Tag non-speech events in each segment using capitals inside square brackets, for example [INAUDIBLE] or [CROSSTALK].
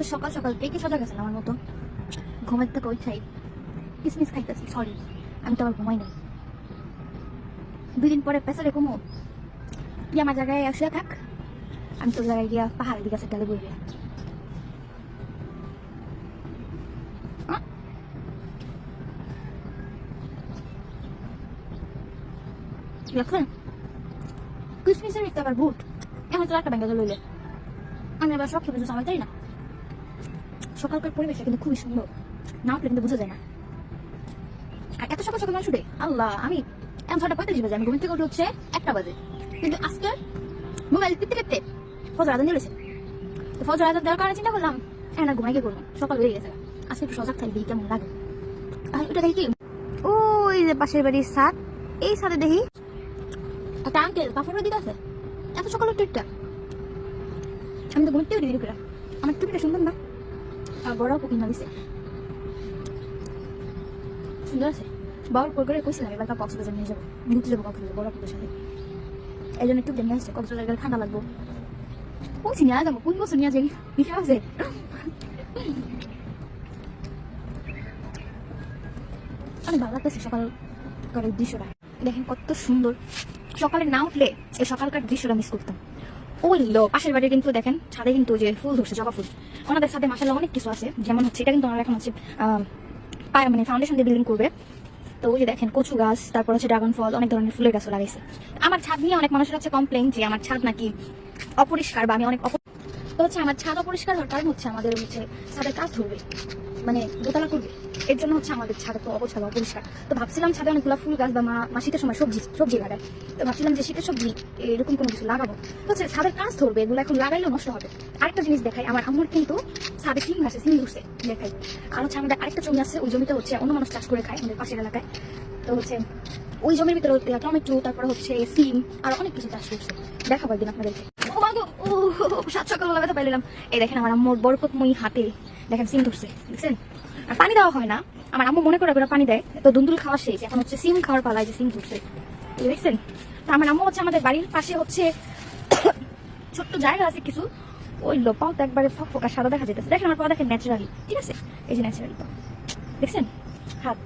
তো সকাল সকাল কে সজাগ গেছেন আমার মতো? ঘুমের থেকে ওইটাই কিসমিস খাইতেছি সরি আমি তো আবার ঘুমাই নাই। দুই দিন পরে পেছারে ঘুমো। তুই আমার জায়গায় শুয়ে থাক, আমি তোর জায়গায় গিয়া পাহাড়ের দিকে ডালে বইবে। দেখলেন কিসমিসের এখন তো একটা ব্যাঙ্গা লইলে। আমি আবার সব কিছু সামাল না? সকালকার পরিবেশটা কিন্তু খুবই সুন্দর। না উঠলে কিন্তু বোঝা যায় না। আর এত সকাল সকাল শুটে আল্লাহ, আমি এখন ছটা পঁয়তাল্লিশ বাজে, আমি ঘুম থেকে উঠে হচ্ছে একটা বাজে। কিন্তু আজকে মোবাইল টিপতে টিপতে ফজর আদান দিয়েছে তো ফজর আদান দেওয়ার কারণে চিন্তা করলাম হ্যাঁ ঘুমাই গিয়ে করব, সকাল বেরিয়ে গেছে। আজকে একটু সজাগ থাকবি, কেমন লাগে? আর ওটা দেখি ওই যে পাশের বাড়ির সাদ এই সাদে দেখি একটা আঙ্কেল কাপড়ের দিকে আছে। এত সকালে টুইটটা। আমি তো দেরি করে। আমার টুপিটা সুন্দর না? বড় কুকিং দিছে সুন্দর আছে। বাবার পর করে কইছিলাম এবার কক্সবাজার নিয়ে যাব। ঘুরতে যাব কক্সবাজার বড় পুকুরের সাথে এই জন্য টুপটা নিয়ে আসছে কক্সবাজার গেলে ঠান্ডা লাগবো। বলছি নিয়ে যাব, কোন বছর নিয়ে যাই লিখে আছে? অনেক ভালো লাগতেছে সকাল দৃশ্যটা দেখেন কত সুন্দর সকালে না উঠলে এই সকালকার দৃশ্যটা মিস করতাম। ওই পাশের বাড়ি কিন্তু দেখেন, ছাদে কিন্তু যে ফুল ধরছে, জবা ফুল। ওনাদের সাথে মাসাল্লাহ অনেক কিছু আছে। যেমন হচ্ছে, এটা কিন্তু ওনারা এখন হচ্ছে পায় মানে ফাউন্ডেশন দিয়ে বিল্ডিং করবে। তো ওই যে দেখেন, কচু গাছ, তারপর হচ্ছে ড্রাগন ফল অনেক ধরনের ফুলের গাছও লাগাইছে। আমার ছাদ নিয়ে অনেক মানুষের হচ্ছে কমপ্লেন যে আমার ছাদ নাকি অপরিষ্কার বা আমি অনেক তো হচ্ছে আমার ছাদ অপরিষ্কার হওয়ার কারণ হচ্ছে আমাদের হচ্ছে ছাদের কাজ ধরবে মানে দোতলা করবে। এর জন্য হচ্ছে আমাদের ছাদে তো অবছাদা অপরিষ্কার। তো ভাবছিলাম ছাদে অনেকগুলো ফুল গাছ বা মা শীতের সময় সবজি সবজি লাগায় তো ভাবছিলাম যে শীতের সবজি এরকম কোনো কিছু লাগাবো। তো হচ্ছে ছাদের কাজ ধরবে, এগুলো এখন লাগাইলেও নষ্ট হবে। আরেকটা জিনিস দেখাই, আমার আমার কিন্তু ছাদে সিম ঘাসে সিম ঘুরছে দেখাই। আর হচ্ছে আমাদের আরেকটা জমি আছে, ওই জমিতে হচ্ছে অন্য মানুষ চাষ করে খায়, আমাদের পাশের এলাকায়। তো হচ্ছে ওই জমির ভিতরে টমেটো, তারপরে হচ্ছে সিম আর অনেক কিছু চাষ করছে। দেখাবো একদিন আপনাদেরকে। ও সাত সকাল লাগাতে পাইলাম। এই দেখেন আমার আম্মুর বরকতময়ী হাতে দেখেন, সিম ধরছে, দেখছেন? আর পানি দেওয়া হয় না। আমার আম্মু মনে করে পানি দেয়। তো দুন্দুল খাওয়া শেষ। এখন হচ্ছে সিম খাওয়ার পালায় যে সিম ধরছে। দেখছেন? তো আমার আম্মু হচ্ছে আমাদের বাড়ির পাশে হচ্ছে [COUGHS] ছোট্ট জায়গা আছে কিছু। ওই লো পাও তো একবারে ফক ফোকা সাদা দেখা যেতেছে দেখেন আমার পা দেখেন ন্যাচারালি। ঠিক আছে? এই যে ন্যাচারালি পা। দেখছেন? হাত।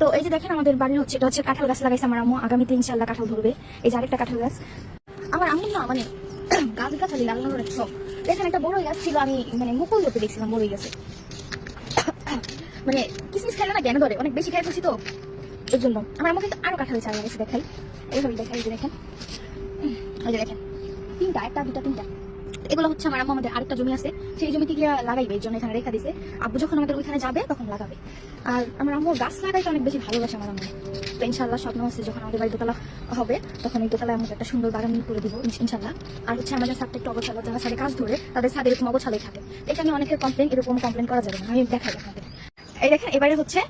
তো এই যে দেখেন আমাদের বাড়ির হচ্ছে, এটা হচ্ছে কাঁঠাল গাছ লাগাইছে আমার আম্মু। আগামীতে ইনশাল্লাহ কাঁঠাল ধরবে। এই যে আরেকটা কাঁঠাল গাছ। আমার আম্মু না মানে গাছ গাছালি লাগানোর একটা শখ এখানে একটা বড় গাছ ছিল, আমি মানে মুকুল ধরতে দেখছিলাম বড় গেছে। [CLEARS THROAT] মানে কিসমিস খাইলে না জ্ঞান ধরে, অনেক বেশি খাই বসি তো। এর জন্য। আমার আমাকে কিন্তু আরও কাঁঠাল হয়েছে লাগাইছে দেখাই। এইভাবে দেখাই দেখেন। এই যে দেখেন। তিনটা, একটা, দুটা, তিনটা। এগুলো হচ্ছে আমার আম্মু আমাদের আরেকটা জমি আছে। সেই জমিতে গিয়ে লাগাইবে এর জন্য এখানে রেখা দিছে। আব্বু যখন আমাদের ওইখানে যাবে, তখন লাগাবে। আর আমার আম্মু গাছ লাগাইতে অনেক বেশি ভালোবাসে আমার আম্মু। তো ইনশাল্লাহ স্বপ্ন আছে, যখন আমাদের বাড়ি দোতলা হবে, তখন এই দোতলায় আমাদের একটা সুন্দর বাগান করে দিব ইনশাল্লাহ আর হচ্ছে আমাদের সাথে একটু অবছালো যারা সাথে কাজ ধরে, তাদের সাথে এরকম অবছালাই থাকে। এটা নিয়ে অনেকের কমপ্লেন এরকম কমপ্লেন করা যাবে না। আমি দেখাই আপনাদের। এই দেখেন, এবারে হচ্ছে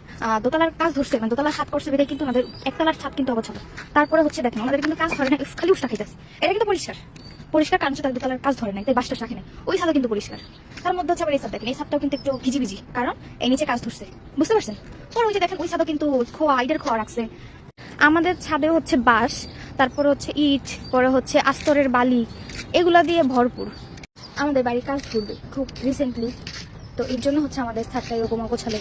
দোতলার কাজ ধরছে মানে দোতলার হাত করছে বেঁধে কিন্তু আমাদের একতলার ছাদ কিন্তু অবছালো তারপরে হচ্ছে দেখেন, আমাদের কিন্তু কাজ ধরে না খালি উষ্টা খাইতেছে। এটা কিন্তু পরিষ্কার। পরিষ্কার কারণ তাদের দোতলার কাজ ধরে নাই, তাই বাসটা রাখে না ওই ছাদও কিন্তু পরিষ্কার। তার মধ্যে হচ্ছে আবার এই ছাদ দেখেন এই কিন্তু একটু ভিজি ভিজি কারণ এই নিচে কাজ ধরছে। বুঝতে পারছেন? পরে ওই যে দেখেন, ওই ছাদও কিন্তু খোয়া, ইটের খোয়া রাখছে। আমাদের ছাদে হচ্ছে বাঁশ, তারপরে হচ্ছে ইট, পরে হচ্ছে আস্তরের বালি, এগুলা দিয়ে ভরপুর। আমাদের বাড়ির কাজ ধরবে খুব রিসেন্টলি তো এর জন্য হচ্ছে আমাদের ছাদটা এরকম অগোছালো